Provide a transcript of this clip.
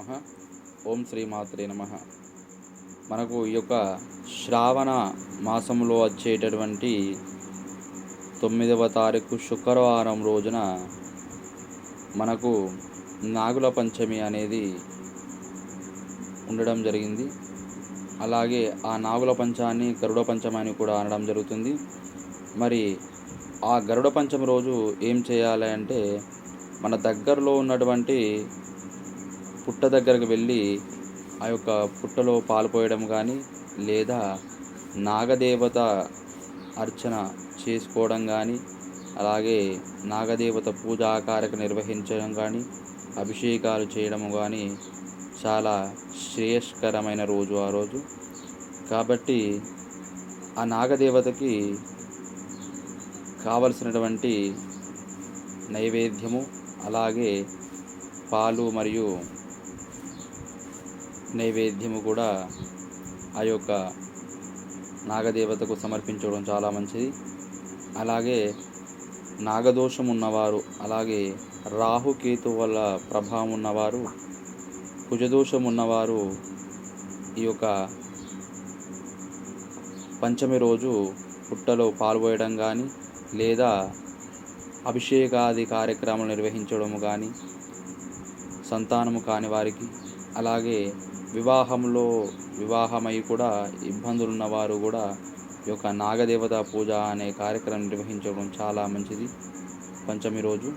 నమ. ఓం శ్రీమాత్రే నమ. మనకు ఈ యొక్క శ్రావణ మాసంలో వచ్చేటటువంటి తొమ్మిదవ తారీఖు శుక్రవారం రోజున మనకు నాగుల పంచమి అనేది ఉండడం జరిగింది. అలాగే ఆ నాగుల పంచాన్ని గరుడ పంచమని కూడా అనడం జరుగుతుంది. మరి ఆ గరుడ పంచమి రోజు ఏం చేయాలి అంటే మన దగ్గరలో ఉన్నటువంటి పుట్ట దగ్గరకు వెళ్ళి ఆ యొక్క పుట్టలో పాలుపోయడం కానీ లేదా నాగదేవత అర్చన చేసుకోవడం కానీ అలాగే నాగదేవత పూజా కార్యక నిర్వహించడం కానీ అభిషేకాలు చేయడం కానీ చాలా శ్రేయస్కరమైన రోజు ఆ రోజు. కాబట్టి ఆ నాగదేవతకి కావలసినటువంటి నైవేద్యము అలాగే పాలు మరియు నైవేద్యము కూడా ఆ యొక్క నాగదేవతకు సమర్పించడం చాలా మంచిది. అలాగే నాగదోషం ఉన్నవారు అలాగే రాహుకేతు వల్ల ప్రభావం ఉన్నవారు కుజదోషం ఉన్నవారు ఈ యొక్క పంచమి రోజు పుట్టలో పాల్గొయడం కానీ లేదా అభిషేకాది కార్యక్రమాలు నిర్వహించడం కానీ సంతానము కాని వారికి అలాగే వివాహంలో వివాహమై కూడా ఇబ్బందులు ఉన్నవారు కూడా ఈ యొక్క నాగదేవత పూజ అనే కార్యక్రమం నిర్వహించడం చాలా మంచిది. పంచమి రోజు